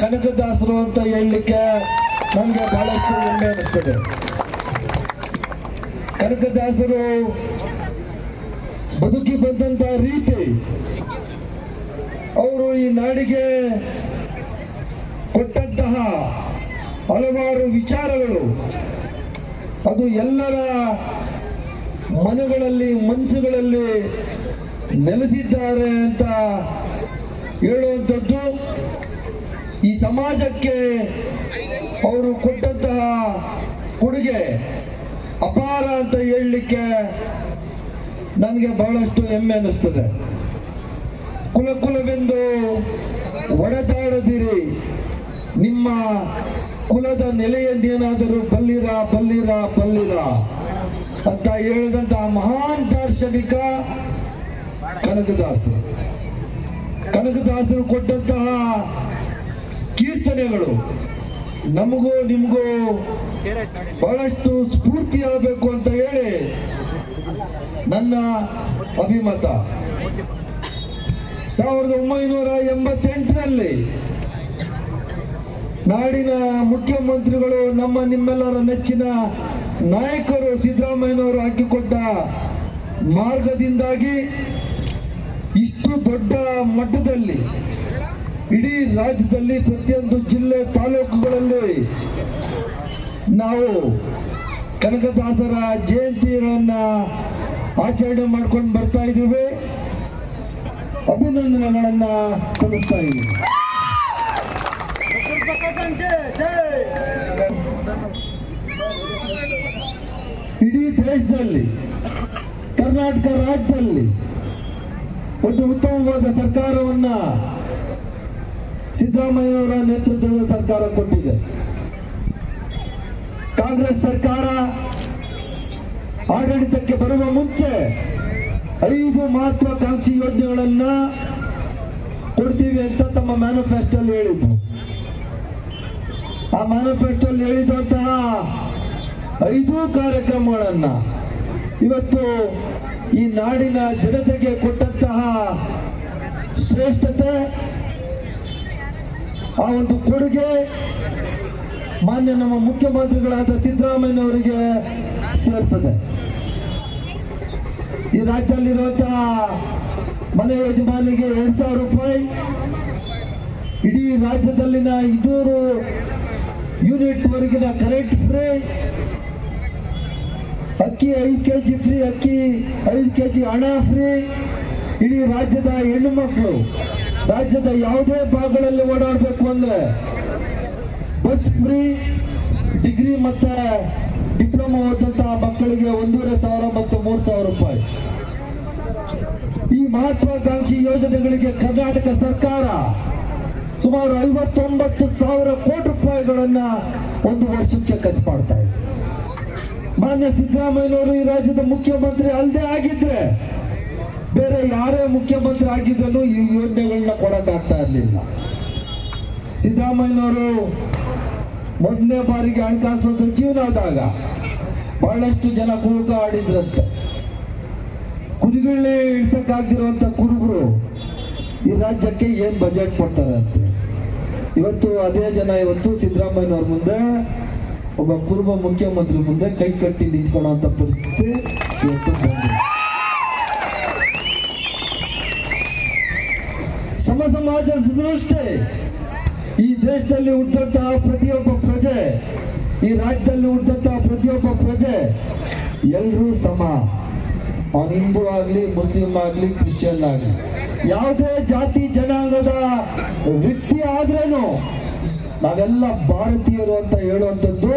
ಕನಕದಾಸರು ಅಂತ ಹೇಳಲಿಕ್ಕೆ ನನಗೆ ಬಹಳಷ್ಟು ಹೆಮ್ಮೆ ಅನಿಸ್ತದೆ. ಕನಕದಾಸರು ಬದುಕಿ ಬಂದಂತ ರೀತಿ ಅವರು ಈ ನಾಡಿಗೆ ಕೊಟ್ಟಂತಹ ಹಲವಾರು ವಿಚಾರಗಳು, ಅದು ಎಲ್ಲರ ಮನಗಳಲ್ಲಿ, ಮನಸ್ಸುಗಳಲ್ಲಿ ನೆಲೆಸಿದ್ದಾರೆ ಅಂತ ಹೇಳುವಂಥದ್ದು ಈ ಸಮಾಜಕ್ಕೆ ಅವರು ಕೊಟ್ಟಂತಹ ಕೊಡುಗೆ ಅಪಾರ ಅಂತ ಹೇಳಲಿಕ್ಕೆ ನನಗೆ ಬಹಳಷ್ಟು ಹೆಮ್ಮೆ ಅನ್ನಿಸ್ತದೆ. ಕುಲ ಕುಲವೆಂದು ಒಡೆದಾಡದಿರಿ. ನಿಮ್ಮ ಕುಲದ ನೆಲೆಯನ್ನೇನಾದರೂ ಬಲ್ಲಿರ ಬಲ್ಲಿರ ಬಲ್ಲಿರ ಅಂತ ಹೇಳಿದಂತಹ ಮಹಾನ್ ದಾರ್ಶನಿಕ ಕನಕದಾಸರು. ಕನಕದಾಸರು ಕೊಟ್ಟಂತಹ ಕೀರ್ತನೆಗಳು ನಮಗೂ ನಿಮಗೂ ಬಹಳಷ್ಟು ಸ್ಫೂರ್ತಿಯಾಗಬೇಕು ಅಂತ ಹೇಳಿ ನನ್ನ ಅಭಿಮತ. ಸಾವಿರದ ಒಂಬೈನೂರ ಎಂಬತ್ತೆಂಟರಲ್ಲಿ ನಾಡಿನ ಮುಖ್ಯಮಂತ್ರಿಗಳು ನಮ್ಮ ನಿಮ್ಮೆಲ್ಲರ ನೆಚ್ಚಿನ ನಾಯಕರು ಸಿದ್ದರಾಮಯ್ಯನವರು ಹಾಕಿಕೊಟ್ಟ ಮಾರ್ಗದಿಂದಾಗಿ ಇಷ್ಟು ದೊಡ್ಡ ಮಟ್ಟದಲ್ಲಿ ಇಡೀ ರಾಜ್ಯದಲ್ಲಿ ಪ್ರತಿಯೊಂದು ಜಿಲ್ಲೆ ತಾಲೂಕುಗಳಲ್ಲಿ ನಾವು ಕನಕದಾಸರ ಜಯಂತಿಗಳನ್ನ ಆಚರಣೆ ಮಾಡ್ಕೊಂಡು ಬರ್ತಾ ಇದ್ದೀವಿ. ಅಭಿನಂದನೆಗಳನ್ನ ಸಲ್ಲಿಸ್ತಾ ಇದ್ದೀವಿ ಇಡೀ ದೇಶದಲ್ಲಿ, ಕರ್ನಾಟಕ ರಾಜ್ಯದಲ್ಲಿ ಒಂದು ಉತ್ತಮವಾದ ಸರ್ಕಾರವನ್ನ ಸಿದ್ದರಾಮಯ್ಯವರ ನೇತೃತ್ವದ ಸರ್ಕಾರ ಕೊಟ್ಟಿದೆ. ಕಾಂಗ್ರೆಸ್ ಸರ್ಕಾರ ಆಡಳಿತಕ್ಕೆ ಬರುವ ಮುಂಚೆ ಐದು ಮಹತ್ವಾಕಾಂಕ್ಷಿ ಯೋಜನೆಗಳನ್ನ ಕೊಡ್ತೀವಿ ಅಂತ ತಮ್ಮ ಮ್ಯಾನಿಫೆಸ್ಟೋಲ್ಲಿ ಹೇಳಿದ್ರು ಆ ಮ್ಯಾನಿಫೆಸ್ಟೋಲ್ಲಿ ಹೇಳಿದಂತಹ ಐದು ಕಾರ್ಯಕ್ರಮಗಳನ್ನ ಇವತ್ತು ಈ ನಾಡಿನ ಜನತೆಗೆ ಕೊಟ್ಟಂತಹ ಶ್ರೇಷ್ಠತೆ ಆ ಒಂದು ಕೊಡುಗೆ ಮಾನ್ಯ ನಮ್ಮ ಮುಖ್ಯಮಂತ್ರಿಗಳಾದ ಸಿದ್ದರಾಮಯ್ಯನವರಿಗೆ ಸೇರ್ತದೆ. ಈ ರಾಜ್ಯದಲ್ಲಿರುವಂತಹ ಮನೆ ಯಜಮಾನಿಗೆ ಎರಡ್ ಸಾವಿರ ರೂಪಾಯಿ, ಇಡೀ ರಾಜ್ಯದಲ್ಲಿನ ಇನ್ನೂರು ಯೂನಿಟ್ ವರೆಗಿನ ಕರೆಂಟ್ ಫ್ರೀ, ಅಕ್ಕಿ ಐದು ಕೆ ಜಿ ಫ್ರೀ, ಅಕ್ಕಿ ಐದು ಕೆ ಜಿ ಹಣ ಫ್ರೀ, ಇಡೀ ರಾಜ್ಯದ ಹೆಣ್ಣು ಮಕ್ಕಳು. ರಾಜ್ಯದ ಯಾವುದೇ ಭಾಗಗಳಲ್ಲಿ ಓಡಾಡಬೇಕು ಅಂದ್ರೆ ಬಸ್ ಫ್ರೀ ಡಿಗ್ರಿ ಮತ್ತೆ ಡಿಪ್ಲೊಮಾ ಓದಂತಹ ಮಕ್ಕಳಿಗೆ ಒಂದೂವರೆ ಸಾವಿರ ಮತ್ತು ಮೂರು ಸಾವಿರ ರೂಪಾಯಿ. ಈ ಮಹತ್ವಾಕಾಂಕ್ಷಿ ಯೋಜನೆಗಳಿಗೆ ಕರ್ನಾಟಕ ಸರ್ಕಾರ ಸುಮಾರು ಐವತ್ತೊಂಬತ್ತು ಸಾವಿರ ಕೋಟಿ ರೂಪಾಯಿಗಳನ್ನ ಒಂದು ವರ್ಷಕ್ಕೆ ಖರ್ಚು ಮಾಡ್ತಾ ಇದೆ. ಮಾನ್ಯ ಸಿದ್ದರಾಮಯ್ಯನವರು ಈ ರಾಜ್ಯದ ಮುಖ್ಯಮಂತ್ರಿ ಅಲ್ಲದೆ ಆಗಿದ್ರೆ ಬೇರೆ ಯಾರೇ ಮುಖ್ಯಮಂತ್ರಿ ಆಗಿದ್ದನು ಈ ಯೋಜನೆಗಳನ್ನ ಕೊಡಕ್ಕಾಗ್ತಾ ಇರಲಿಲ್ಲ. ಸಿದ್ದರಾಮಯ್ಯನವರು ಮೊದಲನೇ ಬಾರಿಗೆ ಹಣಕಾಸು ಆದಾಗ ಬಹಳಷ್ಟು ಜನ ಕುಳುಕ ಆಡಿದ್ರಂತೆ. ಕುರಿಗಳನ್ನೇ ಇಳಿಸಕ್ಕಾಗ್ದಿರುವಂತ ಕುರುಬರು ಈ ರಾಜ್ಯಕ್ಕೆ ಏನ್ ಬಜೆಟ್ ಕೊಡ್ತಾರೆ ಅಂತ. ಇವತ್ತು ಅದೇ ಜನ ಇವತ್ತು ಸಿದ್ದರಾಮಯ್ಯನವ್ರ ಮುಂದೆ, ಒಬ್ಬ ಕುರುಬ ಮುಖ್ಯಮಂತ್ರಿ ಮುಂದೆ ಕೈ ಕಟ್ಟಿ ನಿಂತ್ಕೊಳ್ಳೋ ಪರಿಸ್ಥಿತಿ ಇವತ್ತು ಬಂದಿದೆ. ಸಮ ಸಮಾಜ ಸೃಷ್ಟಿ ಈ ದೇಶದಲ್ಲಿ ಹುಟ್ಟಂತಹ ಪ್ರತಿಯೊಬ್ಬ ಪ್ರಜೆ, ಈ ರಾಜ್ಯದಲ್ಲಿ ಹುಟ್ಟಂತಹ ಪ್ರತಿಯೊಬ್ಬ ಪ್ರಜೆ ಎಲ್ಲರೂ ಸಮ. ಅವನು ಹಿಂದೂ ಆಗಲಿ, ಮುಸ್ಲಿಂ ಆಗಲಿ, ಕ್ರಿಶ್ಚಿಯನ್ ಆಗಲಿ. ಯಾವುದೇ ಜಾತಿ, ಜನಾಂಗದ ವ್ಯಕ್ತಿ ಆದ್ರೇನು ನಾವೆಲ್ಲ ಭಾರತೀಯರು ಅಂತ ಹೇಳುವಂಥದ್ದು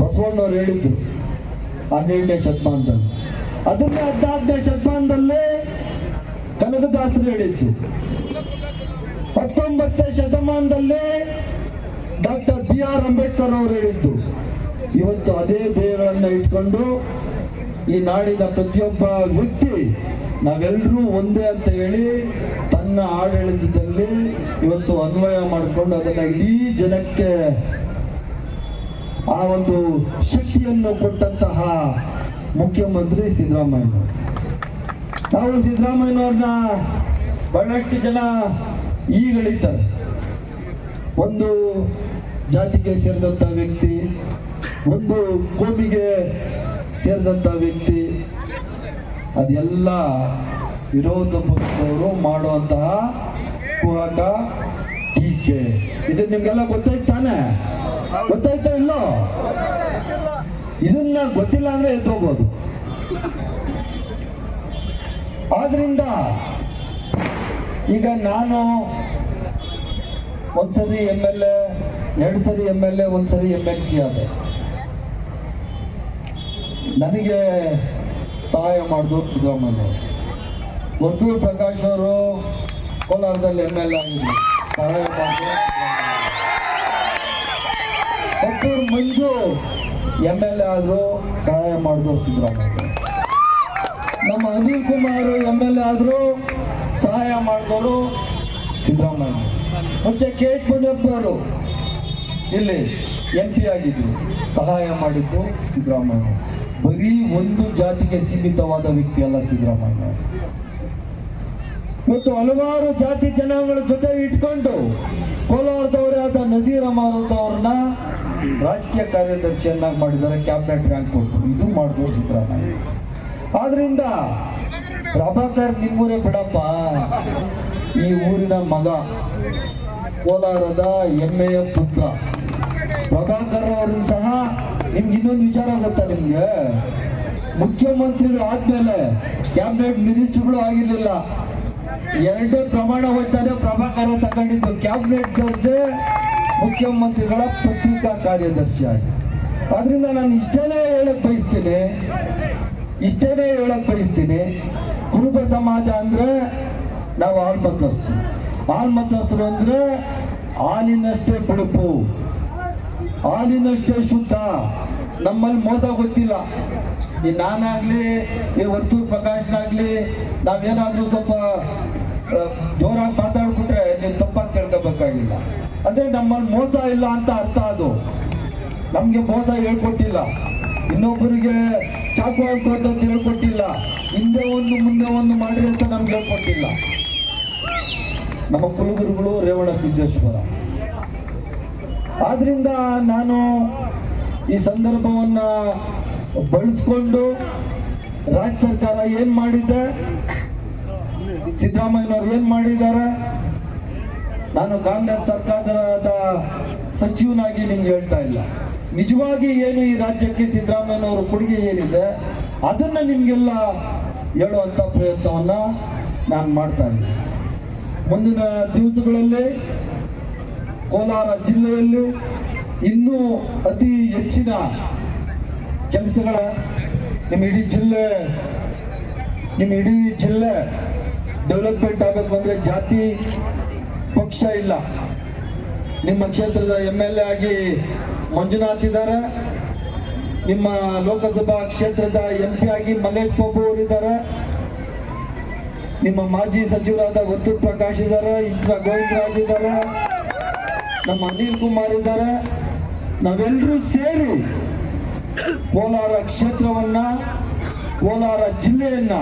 ಬಸವಣ್ಣವ್ರು ಹೇಳಿದ್ರು. ಹನ್ನೆರಡನೇ ಶತಮಾನದಲ್ಲಿ. ಅದನ್ನೇ ಹದಿನಾಲ್ಕನೇ ಶತಮಾನದಲ್ಲಿ ಕನಕದಾಸರು ಹೇಳಿದ್ದು. ಹತ್ತೊಂಬತ್ತನೇ ಶತಮಾನದಲ್ಲೇ ಡಾಕ್ಟರ್ ಬಿ ಆರ್ ಅಂಬೇಡ್ಕರ್ ಅವರು ಹೇಳಿದ್ದು. ಇವತ್ತು ಅದೇ ಧ್ಯೇಯಗಳನ್ನ ಇಟ್ಕೊಂಡು ಈ ನಾಡಿನ ಪ್ರತಿಯೊಬ್ಬ ವ್ಯಕ್ತಿ ನಾವೆಲ್ಲರೂ ಒಂದೇ ಅಂತ ಹೇಳಿ ತನ್ನ ಆಡಳಿತದಲ್ಲಿ ಇವತ್ತು ಅನ್ವಯ ಮಾಡಿಕೊಂಡು ಅದನ್ನ ಇಡೀ ಜನಕ್ಕೆ ಆ ಒಂದು ಶಕ್ತಿಯನ್ನು ಕೊಟ್ಟಂತಹ ಮುಖ್ಯಮಂತ್ರಿ ಸಿದ್ದರಾಮಯ್ಯ. ನಾವು ಸಿದ್ದರಾಮಯ್ಯನವ್ರನ್ನ ಬಹಳಷ್ಟು ಜನ ಈಗಳಿದ್ದಾರೆ ಒಂದು ಜಾತಿಗೆ ಸೇರಿದಂಥ ವ್ಯಕ್ತಿ, ಒಂದು ಕೋಮಿಗೆ ಸೇರಿದಂಥ ವ್ಯಕ್ತಿ, ಅದೆಲ್ಲ ವಿರೋಧ ಪಕ್ಷದವರು ಮಾಡುವಂತಹ ಕುಹಕ ಟೀಕೆ. ಇದು ನಿಮ್ಗೆಲ್ಲ ಗೊತ್ತಾಯ್ತು ತಾನೆ ಗೊತ್ತಾಯ್ತಾ ಇಲ್ಲೋ? ಇದನ್ನ ಗೊತ್ತಿಲ್ಲ ಅಂದ್ರೆ ಎದ್ದೋಗ್ಬೋದು ಆದ್ರಿಂದ ಈಗ ನಾನು ಒಂದ್ಸರಿ ಎಂ ಎಲ್ ಎ ಎರಡು ಸರಿ ಎಂ ಎಲ್ ಎ ಒಂದ್ಸರಿ ಎಂ ಎಲ್ ಸಿ ಆದೆ. ನನಗೆ ಸಹಾಯ ಮಾಡಿದ್ರು ಸಿದ್ದರಾಮಯ್ಯ ವರ್ತೂರ್ ಪ್ರಕಾಶ್ ಅವರು ಕೋಲಾರದಲ್ಲಿ ಎಂ ಎಲ್ ಎ ಆಗಿದ್ರು. ಸಹಾಯ ಮಾಡಿದ್ರು ಮಂಜು ಎಂ ಎಲ್ ಎ ಆದ್ರು ಸಹಾಯ ಮಾಡಿದ್ರು ಸಿದ್ದರಾಮಯ್ಯ ನಮ್ಮ Anil Kumar M L A ಆದ್ರು ಸಹಾಯ ಮಾಡಿದವರು ಸಿದ್ದರಾಮಯ್ಯ. ಮುಂಚೆ ಕೆ ಎಚ್ ಮುನಿಯಪ್ಪ ಅವರು ಇಲ್ಲಿ ಎಂ ಪಿ ಆಗಿದ್ರು. ಸಹಾಯ ಮಾಡಿದ್ದು ಸಿದ್ದರಾಮಯ್ಯ. ಬರೀ ಒಂದು ಜಾತಿಗೆ ಸೀಮಿತವಾದ ವ್ಯಕ್ತಿ ಅಲ್ಲ ಸಿದ್ದರಾಮಯ್ಯ. ಇವತ್ತು ಹಲವಾರು ಜಾತಿ ಜನಾಂಗಗಳ ಜೊತೆ ಇಟ್ಕೊಂಡು ಕೋಲಾರದವರೇ ಆದ ನಜೀರ್ ಅಹಮದ್ ಅವ್ರನ್ನ ರಾಜಕೀಯ ಕಾರ್ಯದರ್ಶಿಯನ್ನಾಗಿ ಮಾಡಿದ್ದಾರೆ. ಕ್ಯಾಬಿನೆಟ್ ರ್ಯಾಂಕ್ ಕೊಟ್ಟು ಇದು ಮಾಡಿದ್ರು ಸಿದ್ದರಾಮಯ್ಯ. ಆದ್ರಿಂದ ಪ್ರಭಾಕರ್ ನಿಮ್ಮೂರೇ ಬಿಡಪ್ಪ. ಈ ಊರಿನ ಮಗ, ಕೋಲಾರದ ಹೆಮ್ಮೆಯ ಪುತ್ರ. ಪ್ರಭಾಕರ್ ಅವರು ಸಹ ನಿಮ್ಗೆ ಇನ್ನೊಂದು ವಿಚಾರ ಗೊತ್ತಾ ನಿಮ್ಗೆ? ಮುಖ್ಯಮಂತ್ರಿಗಳು ಆದ್ಮೇಲೆ ಕ್ಯಾಬಿನೆಟ್ ಮಿನಿಸ್ಟರ್ಗಳು ಆಗಿರ್ಲಿಲ್ಲ. ಎರಡೇ ಪ್ರಮಾಣ ವಚನ ಪ್ರಭಾಕರ್ ತಗೊಂಡಿದ್ದು ಕ್ಯಾಬಿನೆಟ್ ದರ್ಜೆ ಮುಖ್ಯಮಂತ್ರಿಗಳ ಪತ್ರಿಕಾ ಕಾರ್ಯದರ್ಶಿ ಆಗಿ ಅದರಿಂದ ನಾನು ಇಷ್ಟೇ ಹೇಳಕ್ ಬಯಸ್ತೀನಿ. ಇಷ್ಟೇನೇ ಹೇಳಕ್ ಬಯಸ್ತೀನಿ. ಕುರುಬ ಸಮಾಜ ಅಂದ್ರೆ ನಾವು ಆಲ್ಮತಸ್ತು ಆಲ್ಮತಸ್ಥರು ಅಂದ್ರೆ ಹಾಲಿನಷ್ಟೇ ಬಿಳುಪು. ಹಾಲಿನಷ್ಟೇ ಶುದ್ಧ. ನಮ್ಮಲ್ಲಿ ಮೋಸ ಗೊತ್ತಿಲ್ಲ. ಈ ನಾನಾಗ್ಲಿ ಈ ವರ್ತೂರ್ ಪ್ರಕಾಶ್ನಾಗ್ಲಿ ನಾವೇನಾದ್ರೂ ಸ್ವಲ್ಪ ಜೋರಾಗಿ ಮಾತಾಡ್ಬಿಟ್ರೆ ನೀವು ತಪ್ಪಾಗಿ ತಿಳ್ಕೋಬೇಕಾಗಿಲ್ಲ ಅಂದ್ರೆ ನಮ್ಮಲ್ಲಿ ಮೋಸ ಇಲ್ಲ ಅಂತ ಅರ್ಥ ಅದು. ನಮ್ಗೆ ಮೋಸ ಹೇಳ್ಕೊಟ್ಟಿಲ್ಲ. ಇನ್ನೊಬ್ಬರಿಗೆ ಚಾಕು ಹಾಕುವಂಥದ್ದು ಹೇಳ್ಕೊಟ್ಟಿಲ್ಲ. ಹಿಂದೆ ಒಂದು, ಮುಂದೆ ಒಂದು ಮಾಡ್ರಿ ಅಂತ ನಮ್ಗೆ ಹೇಳ್ಕೊಟ್ಟಿಲ್ಲ. ನಮ್ಮ ಕುಲಗುರುಗಳು ರೇವಣ ಸಿದ್ದೇಶ್ವರ. ಆದ್ರಿಂದ ನಾನು ಈ ಸಂದರ್ಭವನ್ನ ಬಳಸ್ಕೊಂಡು ರಾಜ್ಯ ಸರ್ಕಾರ ಏನ್ ಮಾಡಿದೆ? ಸಿದ್ದರಾಮಯ್ಯನವ್ರು ಏನ್ ಮಾಡಿದ್ದಾರೆ? ನಾನು ಕಾಂಗ್ರೆಸ್ ಸರ್ಕಾರದ ಸಚಿವನಾಗಿ ನಿಮ್ಗೆ ಹೇಳ್ತಾ ಇಲ್ಲ. ನಿಜವಾಗಿ ಏನು ಈ ರಾಜ್ಯಕ್ಕೆ ಸಿದ್ದರಾಮಯ್ಯನವರ ಕೊಡುಗೆ ಏನಿದೆ, ಅದನ್ನು ನಿಮಗೆಲ್ಲ ಹೇಳುವಂಥ ಪ್ರಯತ್ನವನ್ನು ನಾನು ಮಾಡ್ತಾ ಇದ್ದೀನಿ. ಮುಂದಿನ ದಿವಸಗಳಲ್ಲಿ ಕೋಲಾರ ಜಿಲ್ಲೆಯಲ್ಲಿ ಇನ್ನೂ ಅತಿ ಹೆಚ್ಚಿನ ಕೆಲಸಗಳ ನಿಮ್ಮ ಇಡೀ ಜಿಲ್ಲೆ ನಿಮ್ಮ ಇಡೀ ಜಿಲ್ಲೆ ಡೆವಲಪ್ಮೆಂಟ್ ಆಗಬೇಕು ಅಂದರೆ ಜಾತಿ ಪಕ್ಷ ಇಲ್ಲ. ನಿಮ್ಮ ಕ್ಷೇತ್ರದ ಎಂ ಎಲ್ ಎ ಆಗಿ ಮಂಜುನಾಥ್ ಇದ್ದಾರೆ. ನಿಮ್ಮ ಲೋಕಸಭಾ ಕ್ಷೇತ್ರದ ಎಂ ಪಿ ಆಗಿ ಮಲ್ಲೇಶ್ ಬಾಬು ಅವರಿದ್ದಾರೆ ನಿಮ್ಮ ಮಾಜಿ ಸಚಿವರಾದ ವರ್ತೂರ್ ಪ್ರಕಾಶ್ ಇದ್ದಾರೆ. ಇಂದ್ರ ಗೋವಿಂದರಾಜ್ ಇದ್ದಾರೆ. ನಮ್ಮ ಅನಿಲ್ ಕುಮಾರ್ ಇದ್ದಾರೆ. ನಾವೆಲ್ಲರೂ ಸೇರಿ ಕೋಲಾರ ಕ್ಷೇತ್ರವನ್ನ, ಕೋಲಾರ ಜಿಲ್ಲೆಯನ್ನ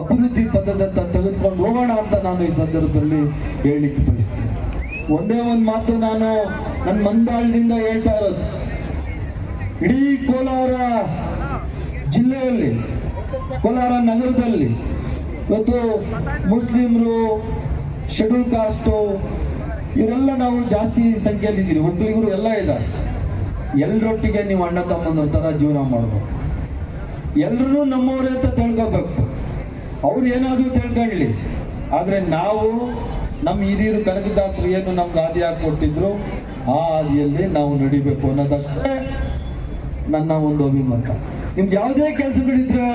ಅಭಿವೃದ್ಧಿ ಪದದತ್ತ ತೆಗೆದುಕೊಂಡು ಹೋಗೋಣ ಅಂತ ನಾನು ಈ ಸಂದರ್ಭದಲ್ಲಿ ಹೇಳಲಿಕ್ಕೆ ಬಯಸ್ತೀನಿ. ಒಂದೇ ಒಂದು ಮಾತು ನಾನು ನನ್ನ ಮಂದಾಳದಿಂದ ಹೇಳ್ತಾ ಇರೋದು, ಇಡೀ ಕೋಲಾರ ಜಿಲ್ಲೆಯಲ್ಲಿ, ಕೋಲಾರ ನಗರದಲ್ಲಿ ಇವತ್ತು ಮುಸ್ಲಿಮ್ರು, ಶೆಡ್ಯೂಲ್ ಕಾಸ್ಟು, ಇವರೆಲ್ಲ ನಾವು ಜಾಸ್ತಿ ಸಂಖ್ಯೆಯಲ್ಲಿ ಇದ್ದೀರಿ ಒಕ್ಕಲಿಗರು ಎಲ್ಲ ಇದ್ದಾರೆ. ಎಲ್ಲರೊಟ್ಟಿಗೆ ನೀವು ಅಣ್ಣ ತಮ್ಮಂದ್ರ ಥರ ಜೀವನ ಮಾಡಬೇಕು. ಎಲ್ಲರೂ ನಮ್ಮವರೇ ಅಂತ ತಿಳ್ಕೋಬೇಕು. ಅವ್ರು ಏನಾದರೂ ತಿಳ್ಕೊಳ್ಳಿ ಆದರೆ ನಾವು ನಮ್ಮ ಹಿರಿಯರು ಕನಕದಾಸರು ಏನು ನಮ್ಗೆ ಹಾದಿ ಕೊಟ್ಟಿದ್ರು, ಆ ಹಾದಿಯಲ್ಲಿ ನಾವು ನಡಿಬೇಕು ಅನ್ನೋದಷ್ಟೇ ನನ್ನ ಒಂದು ಅಭಿಮತ. ನಿಮ್ದು ಯಾವುದೇ ಕೆಲಸಗಳಿದ್ರೆ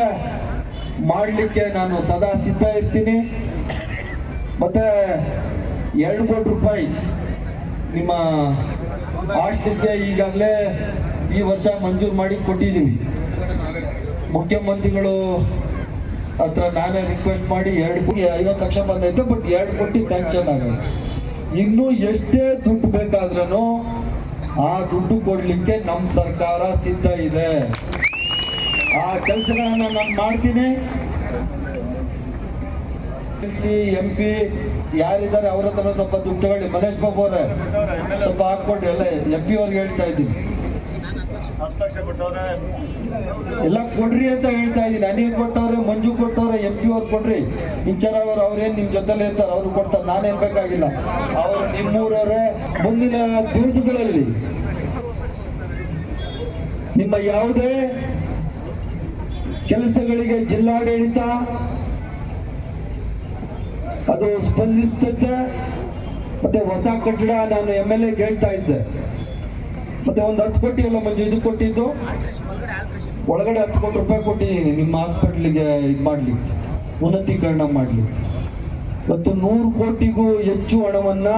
ಮಾಡಲಿಕ್ಕೆ ನಾನು ಸದಾ ಸಿದ್ಧ ಇರ್ತೀನಿ. ಮತ್ತೆ ಎರಡು ಕೋಟಿ ರೂಪಾಯಿ ನಿಮ್ಮ ಆಸ್ತಿಗೆ ಈಗಾಗಲೇ ಈ ವರ್ಷ ಮಂಜೂರು ಮಾಡಿ ಕೊಟ್ಟಿದ್ದೀವಿ. ಮುಖ್ಯಮಂತ್ರಿಗಳು ಹತ್ರ ನಾನೇ ರಿಕ್ವೆಸ್ಟ್ ಮಾಡಿ ಎರಡು ಕೋಟಿ ಐವತ್ತು ಲಕ್ಷ ಬಂದೈತೆ ಬಟ್ ಎರಡು ಕೋಟಿ ಸ್ಯಾಂಕ್ಷನ್ ಆಗೈತೆ ಇನ್ನೂ ಎಷ್ಟೇ ದುಡ್ಡು ಬೇಕಾದ್ರೂ ಆ ದುಡ್ಡು ಕೊಡ್ಲಿಕ್ಕೆ ನಮ್ಮ ಸರ್ಕಾರ ಸಿದ್ಧ ಇದೆ. ಆ ಕೆಲಸಗಳನ್ನ ನಾನು ಮಾಡ್ತೀನಿ. ಸಿ, ಎಂ ಪಿ ಯಾರಿದ್ದಾರೆ ಅವ್ರ ಹತ್ರ ಸ್ವಲ್ಪ ದುಡ್ಡು ತಗೊಳ್ಳಿ. ಮಹೇಶ್ ಬಾಬು ಅವರೇ, ಸ್ವಲ್ಪ ಹಾಕ್ಕೊಡ್ರಿ ಎಲ್ಲ ಎಂ ಪಿ ಅವ್ರಿಗೆ ಹೇಳ್ತಾ ಇದ್ದೀನಿ. ಎಲ್ಲ ಕೊಡ್ರಿ ಅಂತ ಹೇಳ್ತಾ ಇದ್ದೀನಿ. ಅನಿಲ್ ಕೊಟ್ಟವ್ರೆ, ಮಂಜು ಕೊಟ್ಟವ್ರೆ ಎಂ ಪಿ ಅವ್ರು ಕೊಡ್ರಿ ಇಂಚರ ಅವ್ರು ಅವ್ರೇನ್ ನಿಮ್ ಜೊತೆಲಿ ಇರ್ತಾರೆ, ಅವ್ರು ಕೊಡ್ತಾರೆ. ನಾನೇನ್ ಬೇಕಾಗಿಲ್ಲ. ಅವರು ನಿಮ್ಮೂರವರೇ, ಮುಂದಿನ ದಿವಸಗಳಲ್ಲಿ ನಿಮ್ಮ ಯಾವುದೇ ಕೆಲಸಗಳಿಗೆ ಜಿಲ್ಲಾಡಳಿತ ಅದು ಸ್ಪಂದಿಸ್ತೈತೆ. ಮತ್ತೆ ಹೊಸ ಕಟ್ಟಡ ನಾನು ಎಂ ಎಲ್ ಎ ಹೇಳ್ತಾ ಇದ್ದೆ. ಮತ್ತೆ ಒಂದು ಹತ್ತು ಕೋಟಿ ಅಲ್ಲ ಮಂಜು ಇದು ಕೊಟ್ಟಿದ್ದು. ಒಳಗಡೆ ಹತ್ತು ಕೋಟಿ ರೂಪಾಯಿ ಕೊಟ್ಟಿದ್ದೀನಿ ನಿಮ್ಮ ಹಾಸ್ಪಿಟ್ಲಿಗೆ ಇದು ಮಾಡ್ಲಿಕ್ಕೆ ಉನ್ನತೀಕರಣ ಮಾಡಲಿ. ಮತ್ತು ನೂರು ಕೋಟಿಗೂ ಹೆಚ್ಚು ಹಣವನ್ನ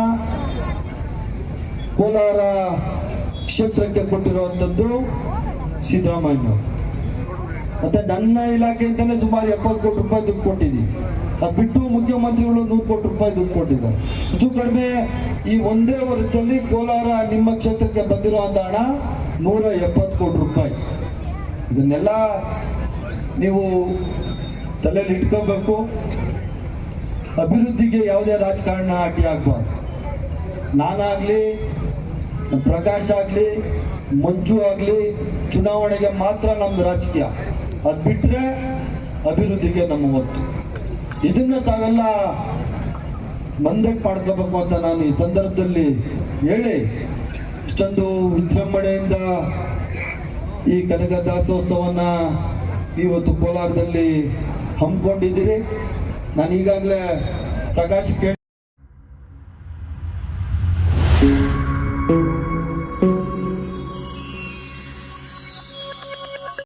ಕೋಲಾರ ಕ್ಷೇತ್ರಕ್ಕೆ ಕೊಟ್ಟಿರುವಂಥದ್ದು ಸಿದ್ದರಾಮಯ್ಯ ಮತ್ತೆ ನನ್ನ ಇಲಾಖೆಯಿಂದಲೇ ಸುಮಾರು ಎಪ್ಪತ್ತು ಕೋಟಿ ರೂಪಾಯಿ ದುಡ್ಡು ಕೊಟ್ಟಿದ್ದೀವಿ ಅದು ಬಿಟ್ಟು ಮುಖ್ಯಮಂತ್ರಿಗಳು ನೂರು ಕೋಟಿ ರೂಪಾಯಿ ದುಡ್ಡು ಕೊಟ್ಟಿದ್ದಾರೆ. ಹೆಚ್ಚು ಕಡಿಮೆ ಈ ಒಂದೇ ವರ್ಷದಲ್ಲಿ ಕೋಲಾರ ನಿಮ್ಮ ಕ್ಷೇತ್ರಕ್ಕೆ ಬಂದಿರುವಂಥ ಹಣ ನೂರ ಎಪ್ಪತ್ತು ಕೋಟಿ ರೂಪಾಯಿ. ಇದನ್ನೆಲ್ಲ ನೀವು ತಲೆಯಲ್ಲಿ ಇಟ್ಕೋಬೇಕು. ಅಭಿವೃದ್ಧಿಗೆ ಯಾವುದೇ ರಾಜಕಾರಣ ಅಡ್ಡಿ ಆಗಬಾರ್ದು. ನಾನಾಗ್ಲಿ, ಪ್ರಕಾಶ್ ಆಗಲಿ, ಮಂಜು ಆಗಲಿ, ಚುನಾವಣೆಗೆ ಮಾತ್ರ ನಮ್ದು ರಾಜಕೀಯ. ಅದು ಬಿಟ್ಟರೆ ಅಭಿವೃದ್ಧಿಗೆ ನಮ್ಮ ಒತ್ತು. ಇದನ್ನ ತಾವೆಲ್ಲ ಮಂದಟ್ ಮಾಡ್ಕೋಬೇಕು ಅಂತ ನಾನು ಈ ಸಂದರ್ಭದಲ್ಲಿ ಹೇಳಿ, ಇಷ್ಟೊಂದು ವಿಜೃಂಭಣೆಯಿಂದ ಈ ಕನಕ ದಾಸೋತ್ಸವನ್ನ ಇವತ್ತು ಕೋಲಾರದಲ್ಲಿ ಹಮ್ಮಿಕೊಂಡಿದ್ದೀರಿ. ನಾನು ಈಗಾಗಲೇ ಪ್ರಕಾಶ್ ಕೇಳಿ